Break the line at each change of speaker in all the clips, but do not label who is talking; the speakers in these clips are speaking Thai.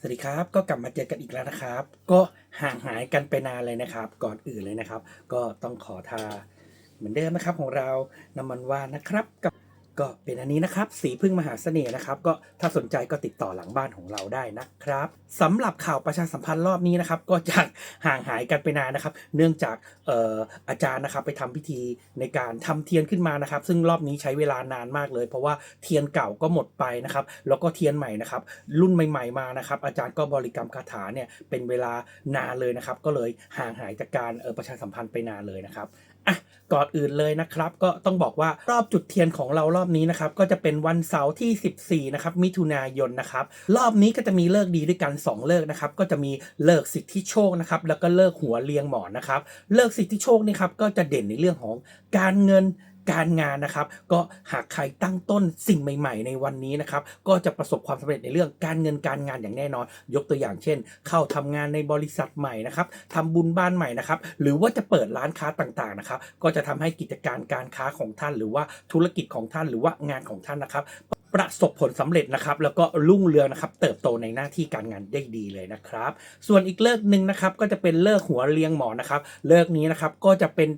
สวัสดีครับก็กลับมาเจอกันอีกแล้วนะครับ ก็ห่างหายกันไปนานเลยนะครับ ก่อนอื่นเลยนะครับ ก็ต้องขอทาเหมือนเดิมนะครับของเราน้ำมันว่านนะครับกับ ก็เป็นอันนี้นะครับ สีพึ่งมหาเสน่ห์นะครับ ก็ถ้าสนใจก็ติดต่อหลังบ้านของเราได้นะครับสำหรับข่าวประชาสัมพันธ์รอบนี้นะครับ ก็จะห่างหายกันไปนานนะครับ เนื่องจากอออาจารย์นะครับไปทำพิธีในการทำเทียนขึ้นมานะครับ ซึ่งรอบนี้ใช้เวลานานมากเลย เพราะว่าเทียนเก่าก็หมดไปนะครับ แล้วก็เทียนใหม่นะครับ รุ่นใหม่ ๆมานะครับ อาจารย์ก็บริกรรมคาถาเนี่ยเป็นเวลานานเลยนะครับ ก็เลยห่างหายจากการออประชาสัมพันธ์ไปนานเลยนะครับ อะก่อนอื่นเลยนะครับ ก็ต้องบอกว่ารอบจุดเทียนของเรารอบนี้นะครับ ก็จะเป็นวันเสาร์ที่ 14 นะครับ มิถุนายนนะครับ รอบนี้ก็จะมีเลิกดีด้วยกัน 2 เลิกนะครับ ก็จะมีเลิกสิทธิโชคนะครับ แล้วก็เลิกหัวเรียงหมอนนะครับ เลิกสิทธิโชคนี่ครับ ก็จะเด่นในเรื่องของการเงิน การงานนะครับ ก็หากใครตั้งต้นสิ่งใหม่ ๆ ในวันนี้นะครับ ก็จะประสบความสำเร็จในเรื่องการเงินการงานอย่างแน่นอน ยกตัวอย่างเช่น เข้าทำงานในบริษัทใหม่นะครับทำบุญบ้านใหม่นะครับ หรือว่าจะเปิดร้านค้าต่างๆนะครับ ก็จะทำให้กิจการการค้าของท่าน หรือว่าธุรกิจของท่านหรือว่างานของท่านนะครับประสบผลสำเร็จนะครับแล้วก็รุ่งเรืองนะครับเติบโตในหน้าที่การงานได้ดีเลยนะครับ ส่วนอีกเลิกหนึ่งนะครับก็จะเป็นเลิกหัวเรียงหมอนะครับ เลิกนี้นะครับก็จะเป็น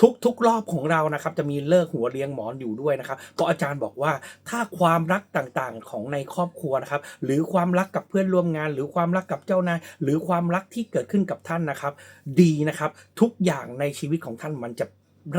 ทุกทุกรอบของเรานะครับจะมีเลิกหัวเรียงหมอนอยู่ด้วยนะครับเพราะอาจารย์บอกว่าถ้าความรักต่างๆของในครอบครัวนะครับหรือความรักกับเพื่อนร่วมงาน หรือความรักกับเจ้านายหรือความรักที่เกิดขึ้นกับท่านนะครับ ดีนะครับ ทุกอย่างในชีวิตของท่านมันจะ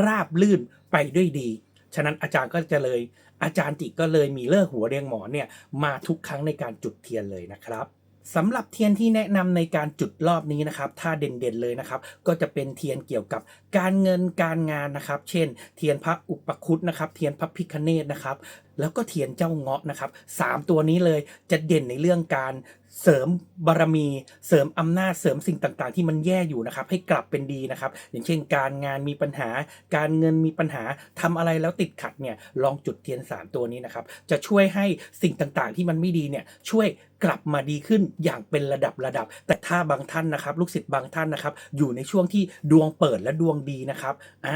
ราบลื่นไปด้วยดี ฉะนั้นอาจารย์ก็จะเลยอาจารย์จิก็เลยมีเลิกหัวเรียงหมอนเนี่ยมาทุกครั้งในการจุดเทียนเลยนะครับ สำหรับเทียนที่แนะนำในการจุดรอบนี้นะครับ ถ้าเด่นๆเลยนะครับ ก็จะเป็นเทียนเกี่ยวกับการเงินการงานนะครับ เช่น เทียนพระอุปคุตนะครับ เทียนพระพิคเนตนะครับ แล้วก็เทียนเจ้าเงาะนะครับสามตัวนี้เลยจะเด่นในเรื่องการเสริมบารมี เสริมอำนาจเสริมสิ่งต่างๆ ที่มันแย่อยู่นะครับ ให้กลับเป็นดีนะครับ อย่างเช่น การงานมีปัญหา การเงินมีปัญหาทำอะไรแล้วติดขัดเนี่ยลองจุดเทียนสามตัวนี้นะครับ จะช่วยให้สิ่งต่างๆ ที่มันไม่ดีเนี่ยช่วยกลับมาดีขึ้นอย่างเป็นระดับระดับ แต่ถ้าบางท่านนะครับ ลูกศิษย์บางท่านนะครับ อยู่ในช่วงที่ดวงเปิดและดวงดีนะครับอ่า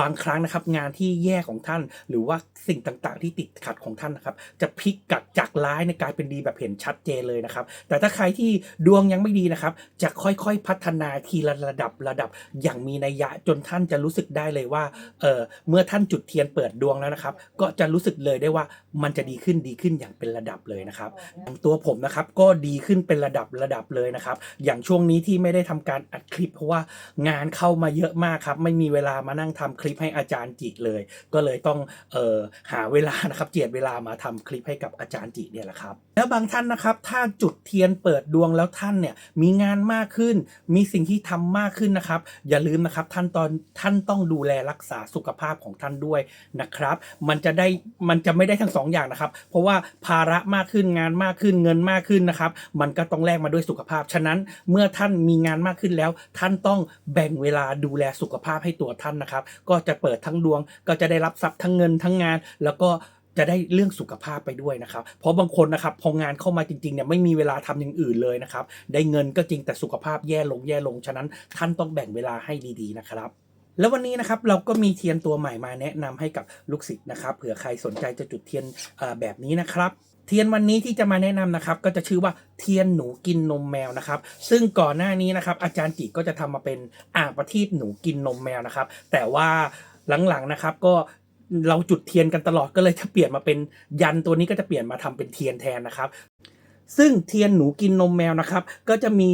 บางครั้งนะครับงานที่แย่ของท่าน หรือว่าสิ่งต่างๆ ที่ติดขัดของท่านนะครับ จะพลิกกลับจากร้ายในกลายเป็นดีแบบเห็นชัดเจนเลยนะครับ แต่ถ้าใครที่ดวงยังไม่ดีนะครับ จะค่อยๆพัฒนาทีละระดับระดับอย่างมีนัยยะจนท่านจะรู้สึกได้เลยว่าเออเมื่อท่านจุดเทียนเปิดดวงแล้วนะครับ ก็จะรู้สึกเลยได้ว่ามันจะดีขึ้นดีขึ้นอย่างเป็นระดับเลยนะครับอย่างตัวผมนะครับก็ดีขึ้นเป็นระดับระดับเลยนะครับ อย่างช่วงนี้ที่ไม่ได้ทำการอัดคลิป เพราะว่างานเข้ามาเยอะมากครับไม่มีเวลามานั่งทำคลิปให้อาจารย์จิเลย ก็เลยต้องเอ่อหาเวลานะครับเจียดเวลามาทำคลิปให้กับอาจารย์จิเนี่ยแหละครับ แล้วบางท่านนะครับถ้าจุดเทียนเปิดดวงแล้วท่านเนี่ยมีงานมากขึ้น มีสิ่งที่ทำมากขึ้นนะครับ อย่าลืมนะครับท่านตอนท่านต้องดูแลรักษาสุขภาพของท่านด้วยนะครับ มันจะได้มันจะไม่ได้ทั้งสองอย่างนะครับ เพราะว่าภาระมากขึ้นงานมากขึ้นเงินมากขึ้นนะครับ มันก็ต้องแลกมาด้วยสุขภาพ ฉะนั้นเมื่อท่านมีงานมากขึ้นแล้ว ท่านต้องแบ่งเวลาดูแลสุขภาพให้ตัวท่านนะครับก็จะเปิดทั้งดวง ก็จะได้รับทรัพย์ทั้งเงินทั้งงาน แล้วก็จะได้เรื่องสุขภาพไปด้วยนะครับ เพราะบางคนนะครับพองานเข้ามาจริงๆเนี่ยไม่มีเวลาทำอย่างอื่นเลยนะครับ ได้เงินก็จริงแต่สุขภาพแย่ลงแย่ลง ฉะนั้นท่านต้องแบ่งเวลาให้ดีๆนะครับ แล้ววันนี้นะครับเราก็มีเทียนตัวใหม่มาแนะนำให้กับลูกศิษย์นะครับเผื่อใครสนใจจะจุดเทียนแบบนี้นะครับ เทียนวันนี้ที่จะมาแนะนำนะครับ ก็จะชื่อว่าเทียนหนูกินนมแมวนะครับ ซึ่งก่อนหน้านี้นะครับ อาจารย์จิก็จะทำมาเป็นอ่างประทีปหนูกินนมแมวนะครับ แต่ว่าหลังๆนะครับก็เราจุดเทียนกันตลอดก็เลยจะเปลี่ยนมาเป็นยันตัวนี้ก็จะเปลี่ยนมาทำเป็นเทียนแทนนะครับ ซึ่งเทียนหนูกินนมแมวนะครับ ก็จะมี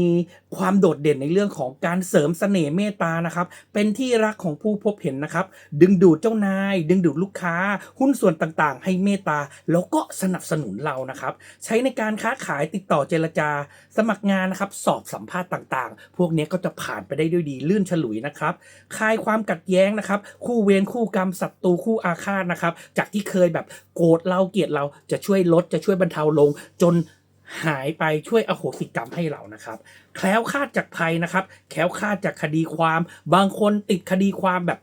ความโดดเด่นในเรื่องของการเสริมเสน่ห์เมตตานะครับ เป็นที่รักของผู้พบเห็นนะครับ ดึงดูดเจ้านาย ดึงดูดลูกค้า หุ้นส่วนต่างๆ ให้เมตตา แล้วก็สนับสนุนเรานะครับ ใช้ในการค้าขายติดต่อเจรจา สมัครงานนะครับ สอบสัมภาษณ์ต่างๆ พวกนี้ก็จะผ่านไปได้ด้วยดีลื่นฉลุยนะครับคลายความกัดแย้งนะครับ คู่เวรคู่กรรมศัตรูคู่อาฆาตนะครับ จากที่เคยแบบโกรธเราเกลียดเราจะช่วยลดจะช่วยบรรเทาลงจน หายไปช่วยอโหสิกรรมให้เรานะครับ แคล้วคลาดจากภัยนะครับ แคล้วคลาดจากคดีความ บางคนติดคดีความแบบ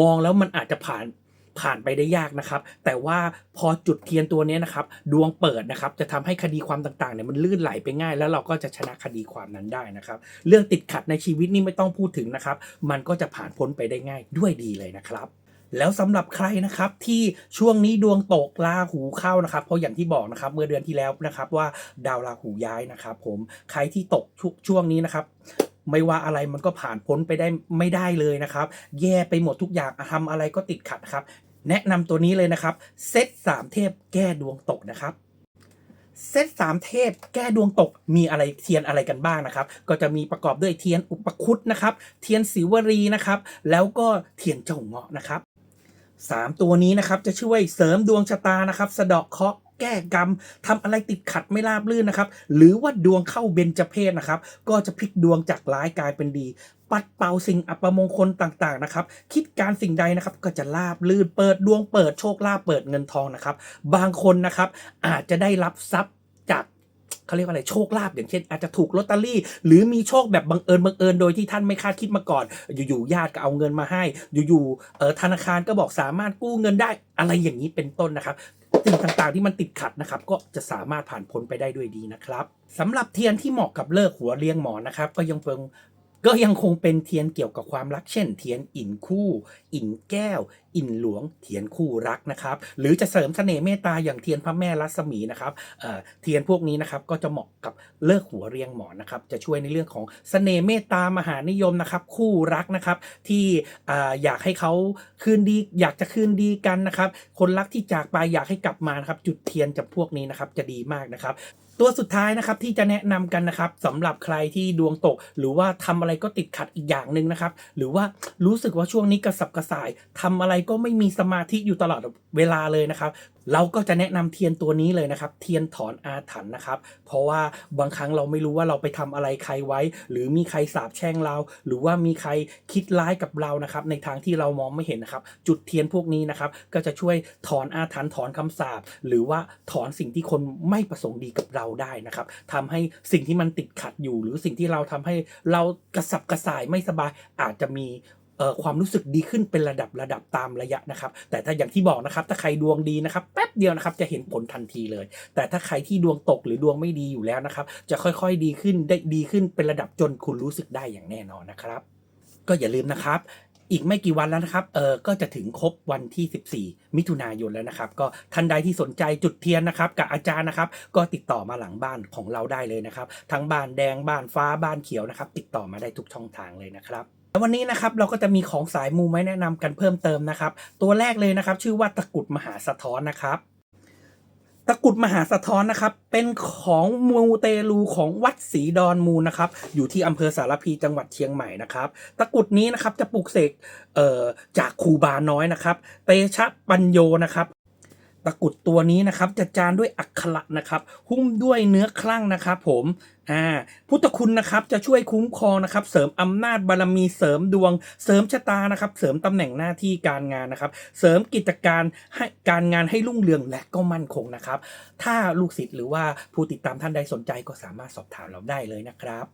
มองแล้วมันอาจจะผ่านผ่านไปได้ยากนะครับ แต่ว่าพอจุดเทียนตัวนี้นะครับ ดวงเปิดนะครับ จะทำให้คดีความต่างๆเนี่ยมันลื่นไหลไปง่าย แล้วเราก็จะชนะคดีความนั้นได้นะครับ เรื่องติดขัดในชีวิตนี่ไม่ต้องพูดถึงนะครับ มันก็จะผ่านพ้นไปได้ง่ายด้วยดีเลยนะครับ แล้วสำหรับใครนะครับที่ช่วงนี้ดวงตกราหูเข้านะครับ เพราะอย่างที่บอกนะครับเมื่อเดือนที่แล้วนะครับว่าดาวราหูย้ายนะครับ ผมใครที่ตกช่วช่วงนี้นะครับไม่ว่าอะไรมันก็ผ่านพ้นไปได้ไม่ได้เลยนะครับ แย่ไปหมดทุกอย่างทำอะไรก็ติดขัดครับ แนะนำตัวนี้เลยนะครับ เซตสามเทพแก้ดวงตกนะครับเซตสามเทพแก้ดวงตกมีอะไรเทียนอะไรกันบ้างนะครับ ก็จะมีประกอบด้วยเทียนอุปคุตนะครับ เทียนสิวรีนะครับ แล้วก็เทียนเจ้าเงาะนะครับ สามตัวนี้นะครับจะช่วยเสริมดวงชะตานะครับ สะเดาะเคราะห์แก้กรรมทำอะไรติดขัดไม่ราบรื่นนะครับ หรือว่าดวงเข้าเบญจเพศนะครับ ก็จะพลิกดวงจากร้ายกลายเป็นดี ปัดเป่าสิ่งอัปมงคลต่างๆนะครับ คิดการสิ่งใดนะครับก็จะลาบลื่นเปิดดวงเปิดโชคลาภเปิดเงินทองนะครับ บางคนนะครับอาจจะได้รับทรัพย์จาก เขาเรียกว่าอะไรโชคลาภอย่างเช่นอาจจะถูกลอตเตอรี่ หรือมีโชคแบบบังเอิญบังเอิญโดยที่ท่านไม่คาดคิดมาก่อน อยู่ๆญาติก็เอาเงินมาให้ อยู่ๆเออธนาคารก็บอกสามารถกู้เงินได้อะไรอย่างนี้เป็นต้นนะครับสิ่งต่างๆที่มันติดขัดนะครับ ก็จะสามารถผ่านพ้นไปได้ด้วยดีนะครับสำหรับเทียนที่เหมาะกับเลิกหัวเลี้ยงหมอนนะครับ ก็ยังเป็น ก็ยังคงเป็นเทียนเกี่ยวกับความรัก เช่น เทียนอินคู่ อินแก้ว อินหลวง เทียนคู่รักนะครับ หรือจะเสริมเสน่ห์เมตตาอย่างเทียนพระแม่รัศมีนะครับเเทียนพวกนี้นะครับก็จะเหมาะกับเลิกหัวเรียงหมอนนะครับ จะช่วยในเรื่องของเสน่ห์เมตตามหานิยมนะครับ คู่รักนะครับ ที่ออยากให้เขาคืนดี อยากจะคืนดีกันนะครับ คนรักที่จากไปอยากให้กลับมานะครับ จุดเทียนจากพวกนี้นะครับจะดีมากนะครับ ตัวสุดท้ายนะครับที่จะแนะนำกันนะครับสำหรับใครที่ดวงตก หรือว่าทำอะไรก็ติดขัดอีกอย่างหนึ่งนะครับ หรือว่ารู้สึกว่าช่วงนี้กระสับกระส่ายทำอะไรก็ไม่มีสมาธิอยู่ตลอดเวลาเลยนะครับ เราก็จะแนะนำเทียนตัวนี้เลยนะครับ เทียนถอนอาถรรพ์นะครับ เพราะว่าบางครั้งเราไม่รู้ว่าเราไปทำอะไรใครไว้ หรือมีใครสาบแช่งเรา หรือว่ามีใครคิดร้ายกับเรานะครับ ในทางที่เรามองไม่เห็นนะครับ จุดเทียนพวกนี้นะครับ ก็จะช่วยถอนอาถรรพ์ถอนคำสาปหรือว่าถอนสิ่งที่คนไม่ประสงค์ดีกับเราได้นะครับทำให้สิ่งที่มันติดขัดอยู่ หรือสิ่งที่เราทำให้เรากระสับกระส่ายไม่สบายอาจจะมีความรู้สึกดีขึ้นเป็นระดับระดับตามระยะนะครับ แต่ถ้าอย่างที่บอกนะครับ ถ้าใครดวงดีนะครับแป๊บเดียวนะครับจะเห็นผลทันทีเลย แต่ถ้าใครที่ดวงตกหรือดวงไม่ดีอยู่แล้วนะครับ จะค่อยๆดีขึ้นได้ดีขึ้นเป็นระดับจนคุณรู้สึกได้อย่างแน่นอนนะครับ ก็อย่าลืมนะครับ อีกไม่กี่วันแล้วนะครับ เออก็จะถึงครบวันที่ 14 มิถุนายนแล้วนะครับ ก็ท่านใดที่สนใจจุดเทียนนะครับ กับอาจารย์นะครับ ก็ติดต่อมาหลังบ้านของเราได้เลยนะครับ ทั้งบ้านแดงบ้านฟ้าบ้านเขียวนะครับ ติดต่อมาได้ทุกช่องทางเลยนะครับแล้ววันนี้นะครับเราก็จะมีของสายมูไม้แนะนำกันเพิ่มเติมนะครับ ตัวแรกเลยนะครับ ชื่อว่าตะกุดมหาสะท้อนนะครับ ตะกุดมหาสะท้อนนะครับ เป็นของมูเตลูของวัดศรีดอนมูลนะครับ อยู่ที่อำเภอสารพีจังหวัดเชียงใหม่นะครับ ตะกุดนี้นะครับจะปลูกเสกเจากครูบาน้อยนะครับ เตชะปัญโยนะครับตะกุดตัวนี้นะครับจะจานด้วยอักขระนะครับ หุ้มด้วยเนื้อคลั่งนะครับ ผม อ่าพุทธคุณนะครับจะช่วยคุ้มครองนะครับ เสริมอำนาจบารมีเสริมดวง เสริมชะตานะครับ เสริมตำแหน่งหน้าที่การงานนะครับ เสริมกิจการให้การงานให้รุ่งเรืองและก็มั่นคงนะครับ ถ้าลูกศิษย์หรือว่าผู้ติดตามท่านใดสนใจก็สามารถสอบถามเราได้เลยนะครับ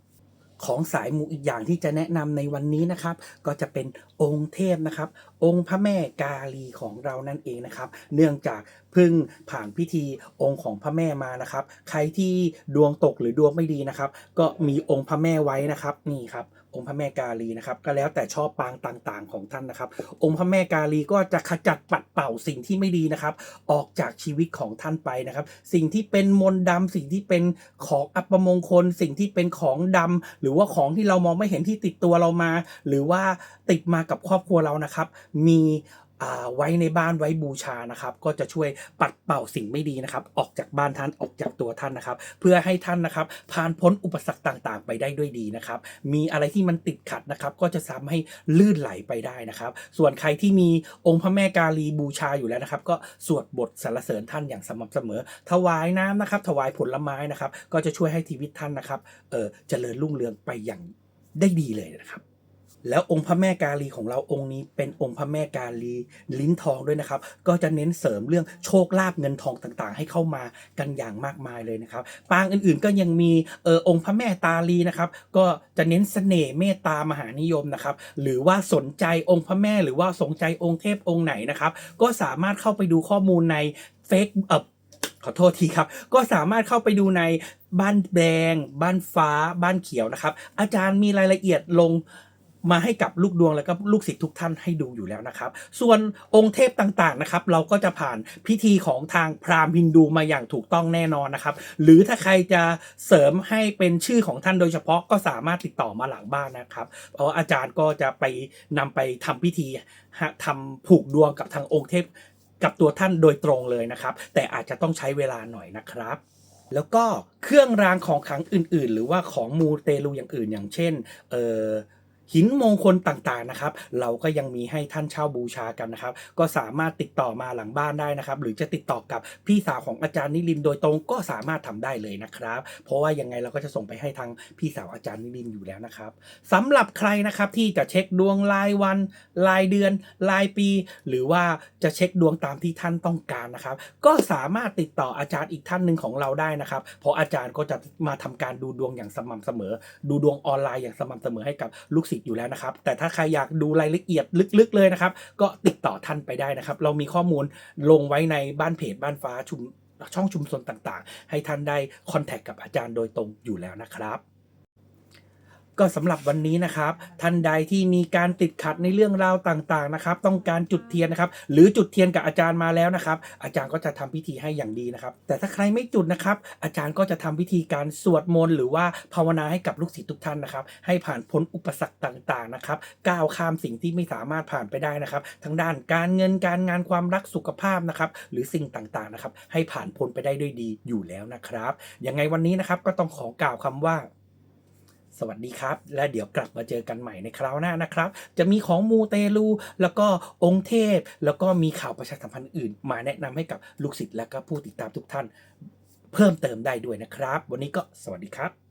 ของสายมูอีกอย่างที่จะแนะนำในวันนี้นะครับ ก็จะเป็นองค์เทพนะครับองค์พระแม่กาลีของเรานั่นเองนะครับ เนื่องจากเพิ่งผ่านพิธีองค์ของพระแม่มานะครับ ใครที่ดวงตกหรือดวงไม่ดีนะครับ ก็มีองค์พระแม่ไว้นะครับนี่ครับองค์พระแม่กาลีนะครับก็แล้วแต่ชอบปางต่างๆ ของท่านนะครับ องค์พระแม่กาลีก็จะขจัดปัดเป่าสิ่งที่ไม่ดีนะครับ ออกจากชีวิตของท่านไปนะครับ สิ่งที่เป็นมนต์ดำสิ่งที่เป็นของอัปมงคล สิ่งที่เป็นของดำหรือว่าของที่เรามองไม่เห็นที่ติดตัวเรามา หรือว่าติดมากับครอบครัวเรานะครับมีอ่าไว้ในบ้านไว้บูชานะครับ ก็จะช่วยปัดเป่าสิ่งไม่ดีนะครับ ออกจากบ้านท่านออกจากตัวท่านนะครับ เพื่อให้ท่านนะครับผ่านพ้นอุปสรรคต่างๆ ไปได้ด้วยดีนะครับ มีอะไรที่มันติดขัดนะครับ ก็จะทำให้ลื่นไหลไปได้นะครับ ส่วนใครที่มีองค์พระแม่กาลีบูชาอยู่แล้วนะครับ ก็สวดบทสรรเสริญท่านอย่างสม่ำเสมอ ถวายน้ำนะครับ ถวายผลไม้นะครับ ก็จะช่วยให้ชีวิตท่านนะครับเออเจริญรุ่งเรืองไปอย่างได้ดีเลยนะครับ แล้วองค์พระแม่กาลีของเราองค์นี้เป็นองค์พระแม่กาลีลิ้นทองด้วยนะครับ ก็จะเน้นเสริมเรื่องโชคลาภเงินทองต่างๆ ให้เข้ามากันอย่างมากมายเลยนะครับ ปางอื่นๆก็ยังมีเออองค์พระแม่ตาลีนะครับ ก็จะเน้นเสน่ห์เมตตามหานิยมนะครับ หรือว่าสนใจองค์พระแม่หรือว่าสนใจองค์เทพองค์ไหนนะครับ ก็สามารถเข้าไปดูข้อมูลในเฟซเออขอโทษทีครับ ก็สามารถเข้าไปดูในบ้านแดง บ้านฟ้า บ้านเขียวนะครับ อาจารย์มีรายละเอียดลง มาให้กับลูกดวงแล้วก็ลูกศิษย์ทุกท่านให้ดูอยู่แล้วนะครับ ส่วนองค์เทพต่างๆนะครับ เราก็จะผ่านพิธีของทางพราหมณ์ฮินดูมาอย่างถูกต้องแน่นอนนะครับ หรือถ้าใครจะเสริมให้เป็นชื่อของท่านโดยเฉพาะก็สามารถติดต่อมาหลังบ้านนะครับเพราะอาจารย์ก็จะไปนำไปทำพิธีฮะทำผูกดวงกับทางองค์เทพกับตัวท่านโดยตรงเลยนะครับ แต่อาจจะต้องใช้เวลาหน่อยนะครับแล้วก็เครื่องรางของขลังอื่น ๆ หรือว่าของมูเตลูอย่างอื่นอย่างเช่น เอ่อ หินมงคลต่างๆนะครับ เราก็ยังมีให้ท่านเช่าบูชากันนะครับ ก็สามารถติดต่อมาหลังบ้านได้นะครับ หรือจะติดต่อกับพี่สาวของอาจารย์นิรินโดยตรงก็สามารถทำได้เลยนะครับ เพราะว่ายังไงเราก็จะส่งไปให้ทางพี่สาวอาจารย์นิรินอยู่แล้วนะครับสำหรับใครนะครับที่จะเช็คดวงรายวันรายเดือนรายปี หรือว่าจะเช็คดวงตามที่ท่านต้องการนะครับ ก็สามารถติดต่ออาจารย์อีกท่านหนึ่งของเราได้นะครับ เพราะอาจารย์ก็จะมาทำการดูดวงอย่างสม่ำเสมอ ดูดวงออนไลน์อย่างสม่ำเสมอให้กับลูกศิษย์อยู่แล้วนะครับ แต่ถ้าใครอยากดูรายละเอียดลึกๆเลยนะครับ ก็ติดต่อท่านไปได้นะครับ เรามีข้อมูลลงไว้ในบ้านเพจบ้านฟ้าชุมช่องชุมชนต่างๆ ให้ท่านได้คอนแทคกับอาจารย์โดยตรงอยู่แล้วนะครับ ก็สำหรับวันนี้นะครับ ท่านใดที่มีการติดขัดในเรื่องราวต่างๆนะครับ ต้องการจุดเทียนนะครับ หรือจุดเทียนกับอาจารย์มาแล้วนะครับ อาจารย์ก็จะทำพิธีให้อย่างดีนะครับ แต่ถ้าใครไม่จุดนะครับ อาจารย์ก็จะทำพิธีการสวดมนต์หรือว่าภาวนาให้กับลูกศิษย์ทุกท่านนะครับ ให้ผ่านพ้นอุปสรรคต่างๆนะครับ ก้าวข้ามสิ่งที่ไม่สามารถผ่านไปได้นะครับ ทั้งด้านการเงินการงานความรักสุขภาพนะครับ หรือสิ่งต่างๆนะครับ ให้ผ่านพ้นไปได้ด้วยดีอยู่แล้วนะครับ ยังไงวันนี้นะครับก็ต้องขอกล่าวคำว่า สวัสดีครับ และเดี๋ยวกลับมาเจอกันใหม่ในคราวหน้านะครับ จะมีของมูเตลู แล้วก็องค์เทพ แล้วก็มีข่าวประชาสัมพันธ์อื่น มาแนะนำให้กับลูกศิษย์และก็ผู้ติดตามทุกท่าน เพิ่มเติมได้ด้วยนะครับ วันนี้ก็สวัสดีครับ